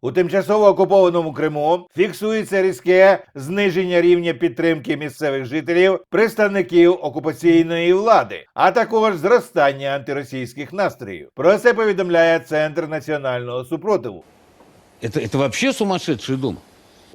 У тимчасово окупованому Криму фіксується різке зниження рівня підтримки місцевих жителів, представників окупаційної влади, а також зростання антиросійських настроїв. Про це повідомляє Центр національного супротиву. Це, це взагалі сумасшедший дом.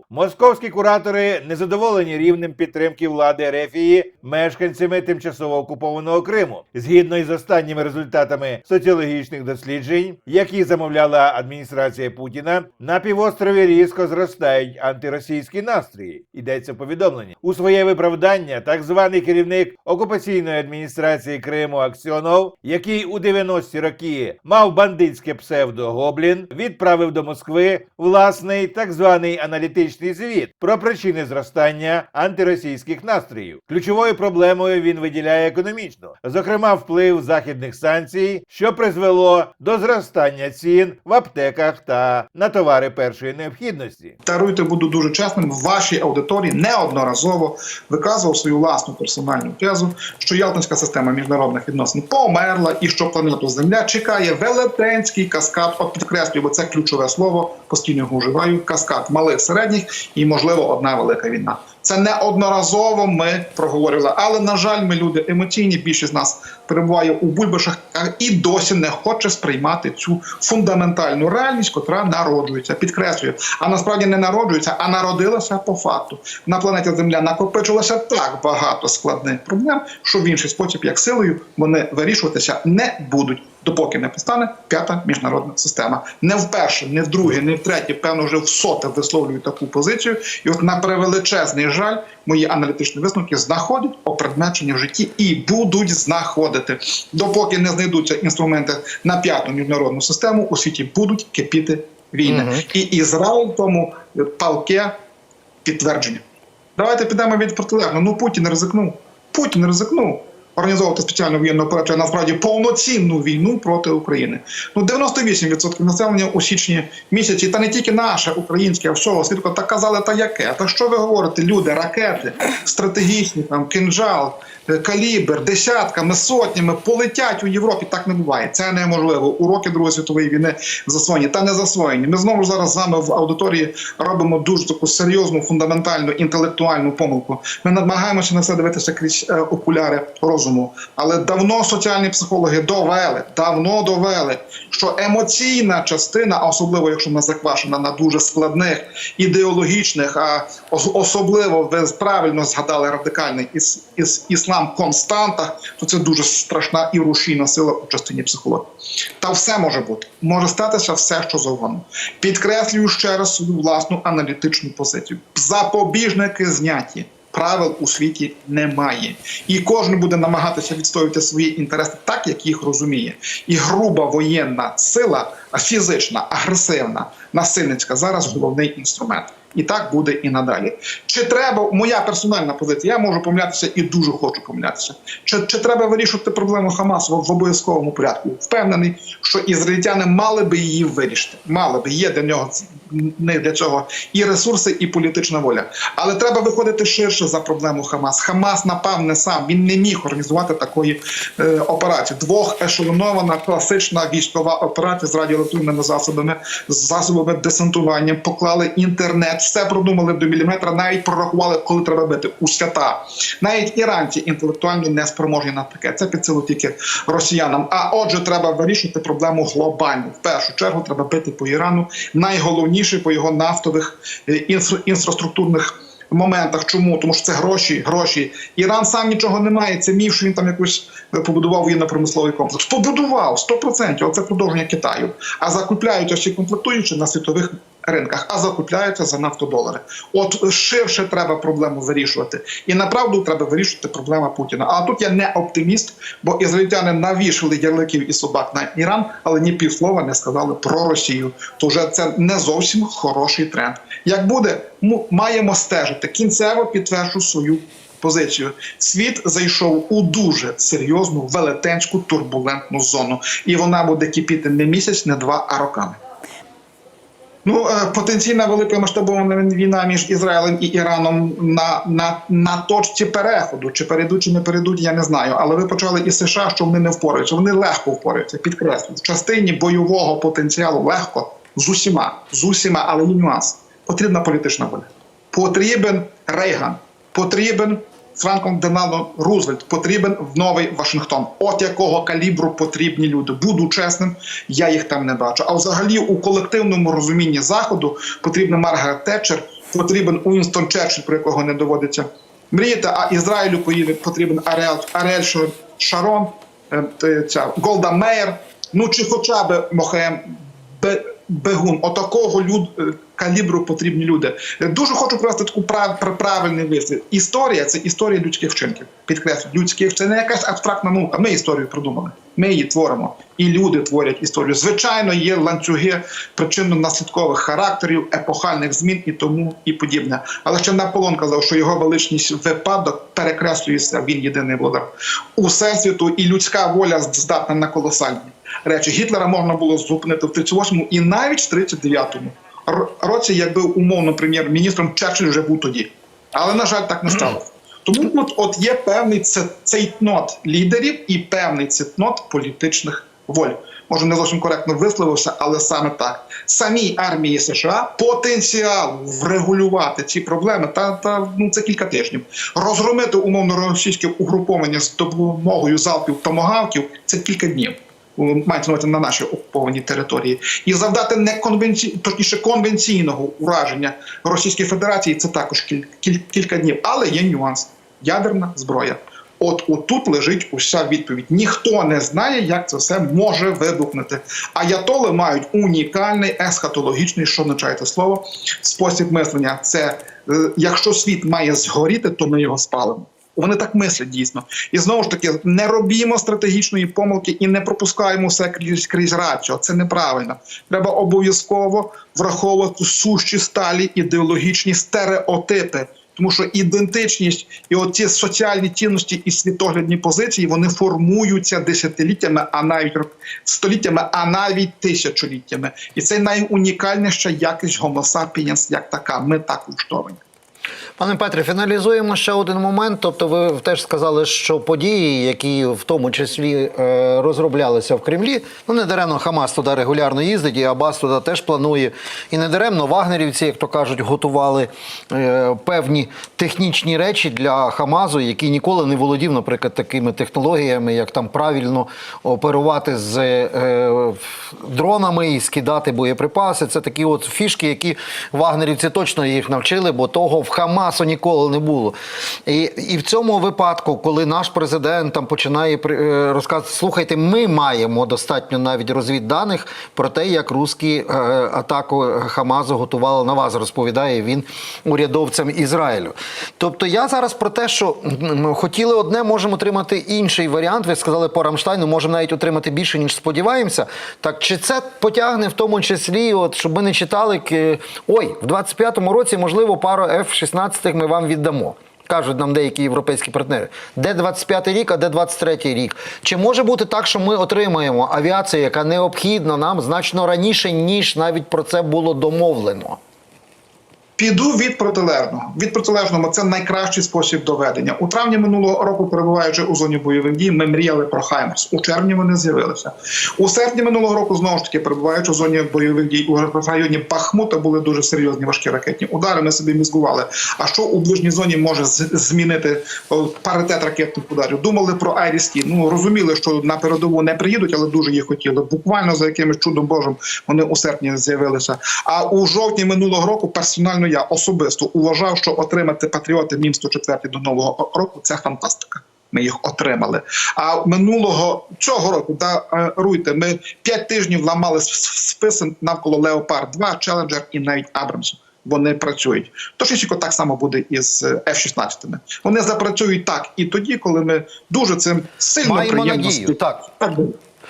Московські куратори незадоволені рівнем підтримки влади Ерефії мешканцями тимчасово окупованого Криму. Згідно із останніми результатами соціологічних досліджень, які замовляла адміністрація Путіна, на півострові різко зростають антиросійські настрої. Йдеться в повідомленні. У своє виправдання так званий керівник окупаційної адміністрації Криму Аксьонов, який у 90-ті роки мав бандитське псевдо Гоблін, відправив до Москви власний так званий аналітичний звіт про причини зростання антиросійських настроїв. Ключовою проблемою він виділяє економічну, зокрема, вплив західних санкцій, що призвело до зростання цін в аптеках та на товари першої необхідності. Таруйте, буду дуже чесним. В вашій аудиторії неодноразово виказував свою власну персональну тезу, що Ялтинська система міжнародних відносин померла, і що планету Земля чекає велетенський каскад. От підкреслюю, бо це ключове слово. Постійно його вживаю. Каскад малих середніх і, можливо, одна велика війна. Це неодноразово ми проговорили. Але на жаль, ми люди емоційні. Більшість з нас перебуває у бульбашах і досі не хоче сприймати цю фундаментальну реальність, котра народжується. Підкреслюю, а насправді не народжується, а народилася по факту. На планеті Земля накопичилося так багато складних проблем, що в інший спосіб, як силою, вони вирішуватися не будуть. Допоки не постане п'ята міжнародна система, не вперше, не вдруге, не втретє, певно, вже в соте висловлюю таку позицію. І от на превеличезний жаль, мої аналітичні висновки знаходять опредмечення в житті і будуть знаходити, допоки не знайдуться інструменти на п'яту міжнародну систему, у світі будуть кипіти війни. Мгм. І Ізраїль тому палке підтвердження. Давайте підемо від протилежного. Ну Путін ризикнув. Путін ризикнув. Організовувати спеціальну воєнну операцію, а насправді повноцінну війну проти України. Ну 98% населення у січні місяці, та не тільки наше українське, а всього світу, так казали, та яке? Та що ви говорите? Люди, ракети, стратегічні там кинжал, е, калібр, десятками, сотнями полетять у Європі. Так не буває. Це неможливо. Уроки Другої світової війни засвоєні та не засвоєні. Ми знову ж зараз з вами в аудиторії робимо дуже таку серйозну, фундаментальну інтелектуальну помилку. Ми намагаємося на все дивитися крізь е, окуляри розуму. Але давно соціальні психологи довели, давно довели, що емоційна частина, особливо якщо вона заквашена на дуже складних ідеологічних, а особливо ви правильно згадали радикальний іс, іс, іслам константах, то це дуже страшна і рушійна сила у частині психології. Та все може бути. Може статися все, що завгодно. Підкреслюю ще раз свою власну аналітичну позицію. Запобіжники зняті. Правил у світі немає, і кожен буде намагатися відстоювати свої інтереси так, як їх розуміє. І груба воєнна сила, фізична, агресивна, насильницька зараз головний інструмент. І так буде і надалі. Чи треба моя персональна позиція? Я можу помилятися і дуже хочу помилятися. Чи, чи треба вирішувати проблему Хамасу в, обов'язковому порядку? Впевнений, що ізраїльтяни мали би її вирішити. Мали би є для нього не для цього і ресурси, і політична воля. Але треба виходити ширше за проблему Хамас. Хамас напав не сам. Він не міг організувати такої е, операції. Двохешелонована класична військова операція з радіоелектронними засобами, з засобами десантування, поклали інтернет, все продумали до міліметра, навіть прорахували, коли треба бити у свята. Навіть іранці інтелектуально не спроможні на таке. Це під силу тільки росіянам. А отже, треба вирішувати проблему глобально. В першу чергу треба бити по Ірану. Найголовніше по його нафтових е, інфраструктурних. Моментах чому тому, що це гроші, гроші. Іран сам нічого не має. Це міф, що він там якось е, побудував воєнно-промисловий комплекс. Побудував 100%. Оце продовження Китаю. А закупляють ось ці комплектуючи на світових ринках, а закупляються за нафтодолари. От ширше треба проблему вирішувати. І направду треба вирішувати проблема Путіна. А тут я не оптиміст, бо ізраїльтяни навішали ярликів і собак на Іран, але ні півслова не сказали про Росію. То вже це не зовсім хороший тренд. Як буде, маємо стежити. Кінцево підтверджу свою позицію. Світ зайшов у дуже серйозну велетенську турбулентну зону, і вона буде кипіти не місяць, не два, а роками. Ну, е, потенційна велика масштабована війна між Ізраїлем і Іраном на, на, на точці переходу. Чи перейдуть, чи не перейдуть, я не знаю. Але ви почали із США, що вони не впораються. Вони легко впораються. Підкреслюю, в частині бойового потенціалу легко. з усіма, з усіма, але є нюанс. Потрібна політична воля. Потрібен Рейган, потрібен Франклін Делано Рузвельт, потрібен в новий Вашингтон. От якого калібру потрібні люди. Буду чесним, я їх там не бачу. А взагалі у колективному розумінні заходу потрібна Маргарет Тетчер, потрібен Уінстон Черчилль, про якого не доводиться мріяти. А Ізраїлю поїде- потрібен Аріель Шар- Шарон, е, ця Голда Меєр, ну чи хоча б Мохаєм Бе- Бегун. Отакого люд е, калібру потрібні люди. Е, Дуже хочу привести таку прав, правильний вислів. Історія це історія людських вчинків. Підкреслю, людських це не якась абстрактна наука. Ми історію придумали. Ми її творимо. І люди творять історію. Звичайно, є ланцюги причинно-наслідкових характерів, епохальних змін і тому і подібне. Але ще Наполеон казав, що його величність випадок перекреслюється. Він єдиний володар у всесвіту, і людська воля здатна на колосальні речі. Гітлера можна було зупинити в 38-му і навіть в 39-му р- році, якби умовно прем'єр-міністром Черчилль вже був тоді. Але на жаль, так не сталося. Тому тут от є певний це- цейтнот лідерів і певний цейтнот політичних воль. Може, не зовсім коректно висловився, але саме так. Самій армії США потенціал врегулювати ці проблеми та, та ну це кілька тижнів. Розгромити умовно російське угруповання з допомогою залпів томогавків це кілька днів. Мається на увазі на нашій окупованій території, і завдати неконвенці... точніше конвенційного ураження Російської Федерації це також кіль... Кіль... кілька днів. Але є нюанс: ядерна зброя. От отут лежить уся відповідь. Ніхто не знає, як це все може вибухнути. Аятоли мають унікальний есхатологічний, що означає це слово, спосіб мислення. Це е, якщо світ має згоріти, то ми його спалимо. Вони так мислять дійсно. І знову ж таки, не робімо стратегічної помилки і не пропускаємо все крізь, крізь рацію. Це неправильно. Треба обов'язково враховувати сущі сталі ідеологічні стереотипи. Тому що ідентичність і оці соціальні цінності і світоглядні позиції вони формуються десятиліттями, а навіть століттями, а навіть тисячоліттями. І це найунікальніша якість Homo як така. Ми так влаштовані. Пане Петре, фіналізуємо ще один момент. Тобто, ви теж сказали, що події, які в тому числі е, розроблялися в Кремлі, ну не даремно Хамас туди регулярно їздить, і Абас туди теж планує. І не даремно вагнерівці, як то кажуть, готували е, певні технічні речі для Хамазу, який ніколи не володів, наприклад, такими технологіями, як там правильно оперувати з е, дронами і скидати боєприпаси. Це такі от фішки, які вагнерівці точно їх навчили, бо того в Хамасу ніколи не було. І, і в цьому випадку, коли наш президент там починає е, розказувати, слухайте, ми маємо достатньо навіть розвідданих про те, як русські е, атаку Хамазу готували на вас, розповідає він урядовцям Ізраїлю. Тобто я зараз про те, що хотіли одне, можемо отримати інший варіант. Ви сказали по Рамштайну, можемо навіть отримати більше, ніж сподіваємося. Так чи це потягне в тому числі, от щоб ми не читали ой, в 25-му році, можливо, пару F-16 ми вам віддамо. Кажуть нам деякі європейські партнери. Де 25-й рік, а де 23-й рік? Чи може бути так, що ми отримаємо авіацію, яка необхідна нам значно раніше, ніж навіть про це було домовлено? Піду від протилежного. Від протилежного це найкращий спосіб доведення. У травні минулого року, перебуваючи у зоні бойових дій, ми мріяли про Хаймерс. У червні вони з'явилися. У серпні минулого року знову ж таки, перебуваючи у зоні бойових дій у районі Бахмута, були дуже серйозні важкі ракетні удари. Ми собі мізгували. А що у ближній зоні може змінити паритет ракетних ударів? Думали про Айрісті. Ну розуміли, що на передову не приїдуть, але дуже їх хотіли. Буквально за якимось чудом Божим вони у серпні з'явилися. А у жовтні минулого року персонально я особисто уважав, що отримати патріоти Мін 104 до нового року це фантастика. Ми їх отримали. А минулого цього року даруйте, ми п'ять тижнів ламали списи навколо Леопард 2 Челенджер і навіть Абрамс. Вони працюють. Точніше, так само буде і з F-16. Вони запрацюють так і тоді, коли ми дуже цим сильно Маємо приємно надію, так. так буде.